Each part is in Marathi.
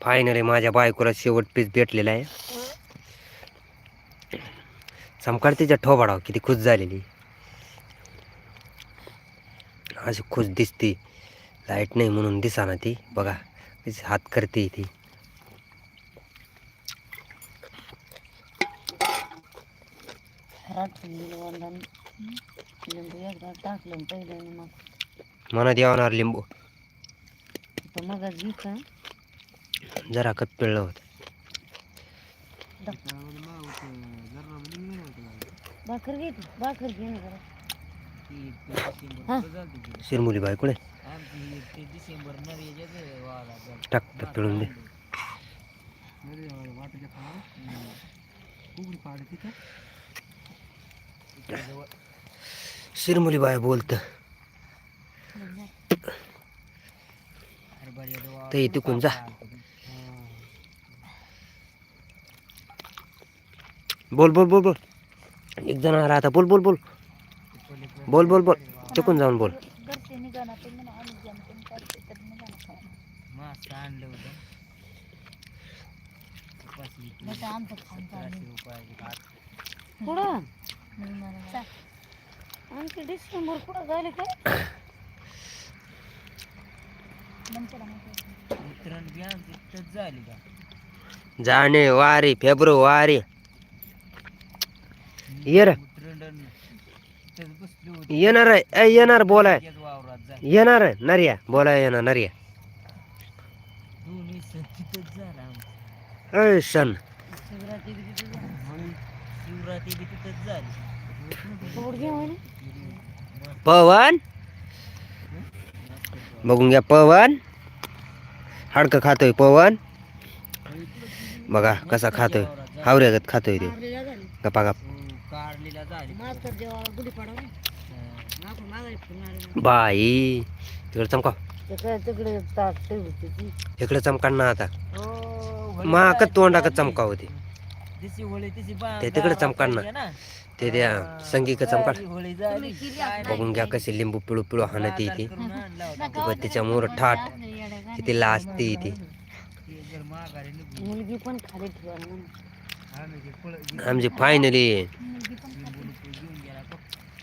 फायनली माझ्या बायकोला शेवट पीस भेटलेला आहे. चमकाड तिच्या ठोबाडाव किती खुश झालेली. अशी खुश दिसती. लाइट नाही म्हणून दिसाना ती. बघा तिची हात करते ती. मनात येणार लिंबू. तर मग घेतं जरा कप पिळलं होतं. भाकर घे तू, भाकर घे ना जरा. शिरमुली बाई कुठे? टाक टाक पिळून दे. शिरमुली बाई बोलत. ते तिकून जा. बोल बोल बोल बोल. एक जण आला आता. बोल बोल बोल. बोल बोल बोल. तिकून जाऊन बोल. तर तर. कुठं डिसेंबर कुठं झाले काय जानेवारी फेब्रुवारी. ये येणार आहे. येणार बोलाय. येणार आहे. नर्या बोलाय येणार नर्या. ए सन. पवन? बघून घ्या पवन. हाडकं खातोय पवन. बघा कसा खातोय. हावऱ्यागत खातोय ते. गपा गप बाई तिकडे चमका. ना. चमकांना आता. माकत तोंडाकत चमका ते काय तिकडे ताट ठेवते ती. इकडे चमका ना. ते तिकडे चमकाड ना ते त्या संगीक चमकाड तुम्ही केली आपण. बघून घ्या कशी लिंबू पिळू पिळू हाणत ती नका व तिच्या मोर ठाट. किती लाजते ती. मुलगी पण खाली ठेवा म्हणून. आमची फायनली मुलगी पण खाली.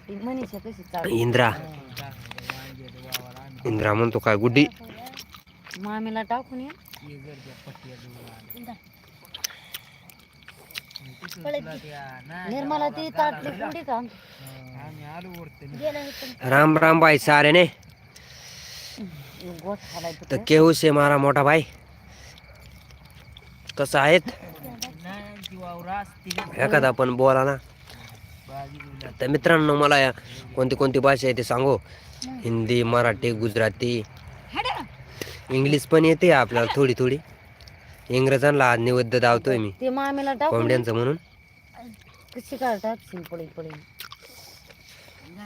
ती मनीषा कशी चालू इंद्रा. इंद्रा म्हणतो काय गुड्डी? मामीला टाकून ये. निर्मला ती ताटली कुंडी का राम राम भाई सारे ने। तर केहू से मारा मोठा भाई? कसं आहेत? एखादा पण बोला ना। तर मित्रांनो मला कोणती कोणती भाषा आहे ते सांगू? हिंदी मराठी गुजराती इंग्लिश पण येते आपल्याला थोडी थोडी. इंग्रजांना आज धावतोय मी. ते मामीला टाकून ये. कोंबड्यांचं म्हणून. कशी काय टाकशील पडी पडी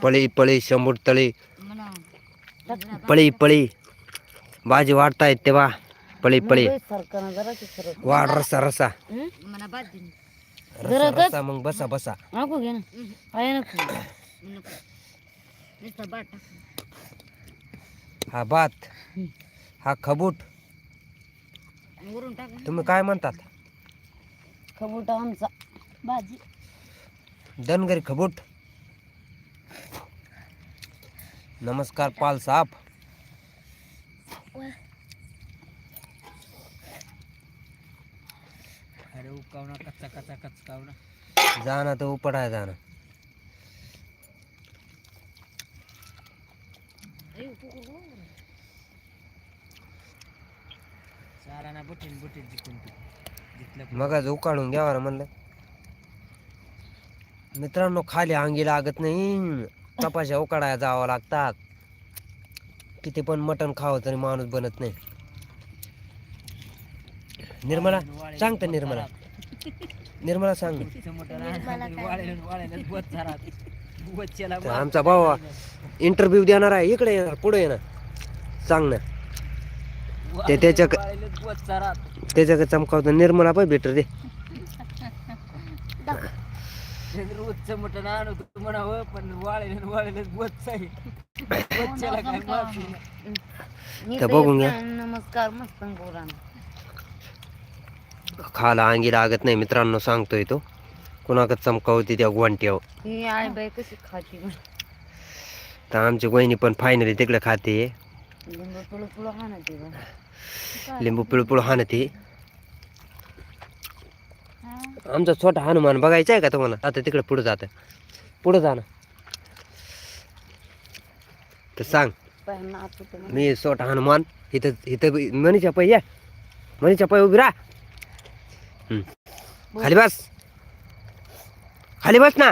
पळी पळी शंभर तळी. पळी पळी. भाजी वाढतायत तेव्हा. पळी पळी. सरकारनं जरा ते खरं वाढ रसा रसा. रसा रसा मग बसा बसा. नको घे ना. आहे ना नुसता बाट हा भात. हा खबूट. वरून टाक तुम्ही काय म्हणतात? खबुटा आमचा. भाजी. धनगरी खबूट. नमस्कार पाल साहेब अरे उकावना कच्चा कच्चा कचकावना जाना तर उपडाय जाना जिथलं मग उकाडून घ्यावा म्हणलं. मित्रांनो खाली अंगी लागत नाही. कपाशा उकाडायला जावं लागतात. किती पण मटण खावं तरी माणूस बनत नाही. निर्मला सांगत निर्मला. निर्मला सांग. आमचा भाऊ इंटरव्ह्यू देणार आहे. इकडे येणार पुढे येणार. सांग ना. ते त्याच्या त्याच्या चमकावतं. निर्मला पण भेटर दे रोजचं मटण आणू म्हणावं पण वाळेल वाळेल बोच आहे तर बघून घ्या. नमस्कार मस्त बोला खाला अंगी लागत नाही मित्रांनो सांगतोय तो. कुणाकडे चमकावती त्या गुवांट्यावर आई बाई कशी खाती बरं. तर आमची वहिनी पण फायनली तिकडे खाते. लिंबू तुळू तुळू हा बरं. लिंबू हाणते आमचा छोटा हनुमान बघायचा आहे का तुम्हाला आता तिकडे पुढे जात पुढे जा ना तर सांग. मी छोटा हनुमान इथं इथं मनीच्या पाय या मनीच्या पाय उभी राहा हम्म. खाली बस खाली बस ना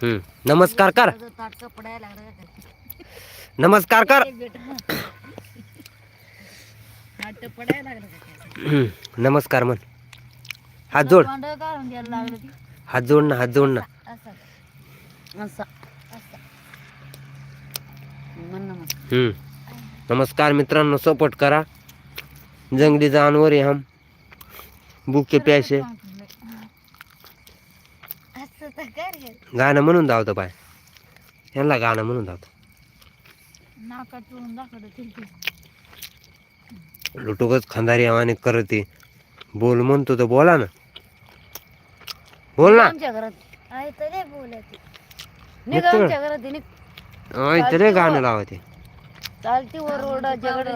हम्म. नमस्कार कर माझं ताटकं पडायला लागलं का? नमस्कार कर. नमस्कार म्हण. हात जोड. हात जोड ना हात जोड ना. हम्म. नमस्कार मित्रांनो सपोर्ट करा. जंगली जानवर आहे हम. भूके प्यासे. गाणं म्हणून धावतं पाय. यांना गाणं म्हणून धावतं. लुटुकच खंदारी आवाने करते. बोल म्हणतो तर बोला ना. बोल ना. आमच्या घरात आई तरी बोलत निघ निघतो. आमच्या घरात निघ. अय, तरी गाणं लावते. चालती वर रोडा जगड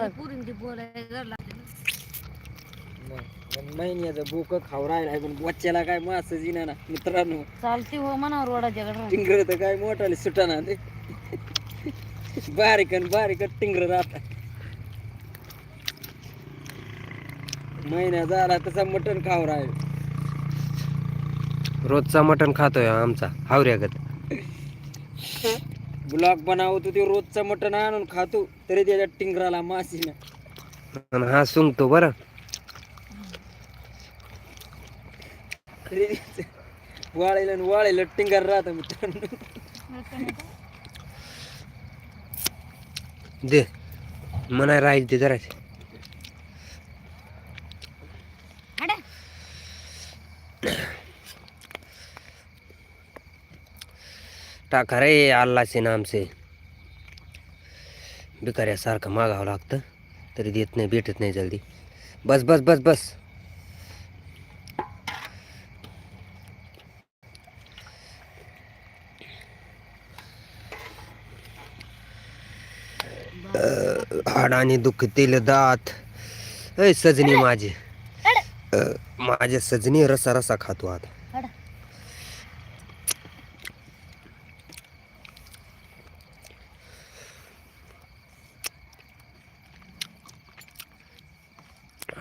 महिन्याचं बोक खाऊ राहिलाय पण बच्च्याला काय मास जिना ना मित्रांनो. चालती हो म्हणा रोडा टिंगर तर काय मोठाले सुटाना ते. बारीक आणि बारीक टिंगर राहतात. महिना झाला तसा मटण खाऊ राहिलं. रोजचा मटण खातोय आमचा हावऱ्यागत ब्लॉग बनावतो ते रोजचं मटण आणून खातो तरी त्याच्या टिंगराला मासी ना आणि हा सुंगतो बरं. वाळेलं आणि वाळेलं टिंगर राहतं मित्रांनो दे. म्हणाय राहील ते जरा टाका रे अल्लाचे नामचे. भिकाऱ्यासारखं मागावं लागतं. तरी देत नाही भेटत नाही जल्दी. बस बस बस बस. हाडाने दुखतील दात. ऐ सजनी माझी. अ, माझे सजनी रसा रसा खातो आता.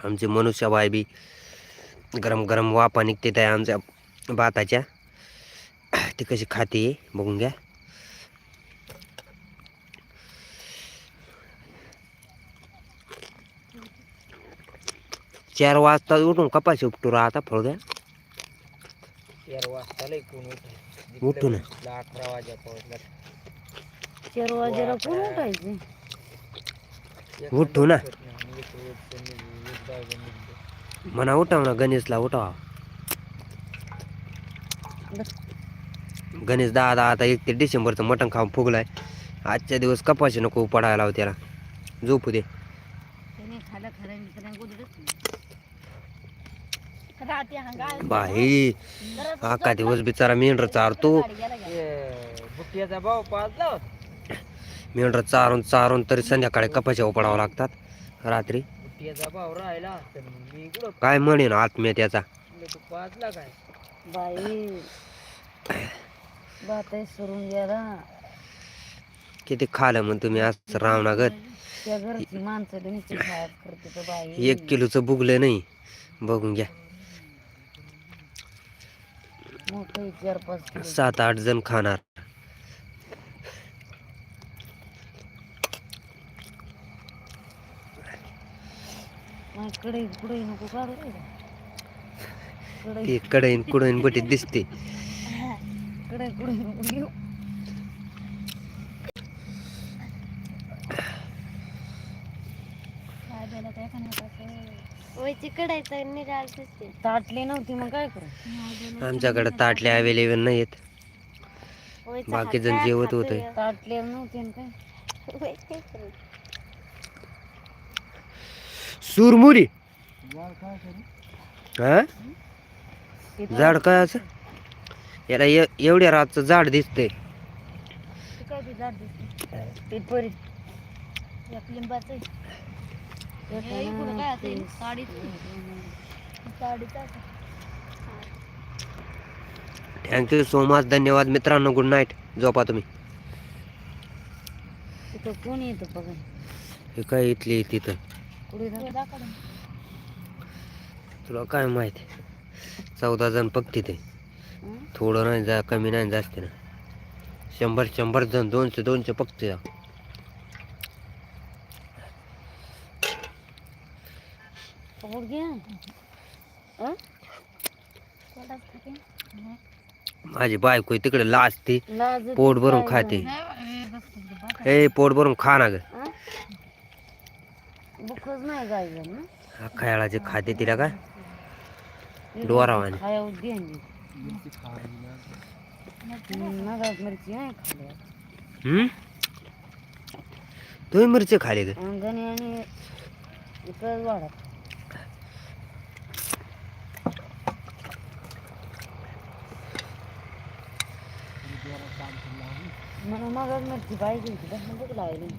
आमचे मनुष्यबाई बी गरम गरम वापा निघते त्या आमच्या भाताच्या. ती कशी खाते बघून घ्या. चार वाजता उठून कपाशी उपटू आता फळ घ्या चार वाजता लय कोण उठू ना अकरा वाजा पोहोचला चार वाजेला कोण उठायचे? उठू ना. म्हणा उठाव ना गणेशला उठावा. गणेश दहा दहा आता एक ते डिसेंबरचं मटण खाऊन फुगलाय. आजच्या दिवस कपाशी नको पडायला लाव त्याला. झोपू दे. त्याने खाल्लं खरं राहते बाई आका दिवस बिचारा मेंढर चारतो. बुट्ट्याचा भाव पाजला. मेंढर चारून चारून तरी संध्याकाळी कपाशी पडावं लागतात. रात्री. बुट्ट्याचा भाव राहिला तर मी कुठं काय म्हणेन आत्म्या त्याचा तू पाजला काय? बाई बात सोडून गेला. किती खालं मग तुम्ही आज त्या घरची माणसं त्यांची खायला करते तर बाई. एक किलोचं बुगलं नाही. बघून घ्या. सात आठ जण खाणार. कडे कुठे नको काढू. रे कडे ती कडेन कुडेन बटीत दिसते कडे कुठे नको घेऊ ताटली नव्हती मग काय करू? आमच्याकडे ताटले अवेलेबल नाहीत बाकी जण जेवत होते ताटले नव्हते सुरमुरी. वाळ काय करू? हा? झाड काय असं? याला एवढ्या रातचं झाड दिसतंय. झाड दिसते काय असेल साडी साडीचा थँक्यू सो मच धन्यवाद मित्रांनो. गुड नाईट झोपा तुम्ही. तिथं कोण येतं बघा. हे काय इथली तिथं? तुला काय माहिती? चौदा जण पक्ती ते थोडं नाही जा कमी नाही जास्त ना. शंभर शंभर जण दोनशे दोनशे पक्ती पकड घे अं? माझी बायको तिकडे लाजते. लाज पोट भरून खाते. ए पोट भरून खा ना ना. खायळाचे खाते तिला डोरावाने. खायला खाली हम्म? तुम्ही मिरची खाली ग अंगणी आणि इकडं वाढा मला मग मिरची पाहिजे होती पण भूक लागली.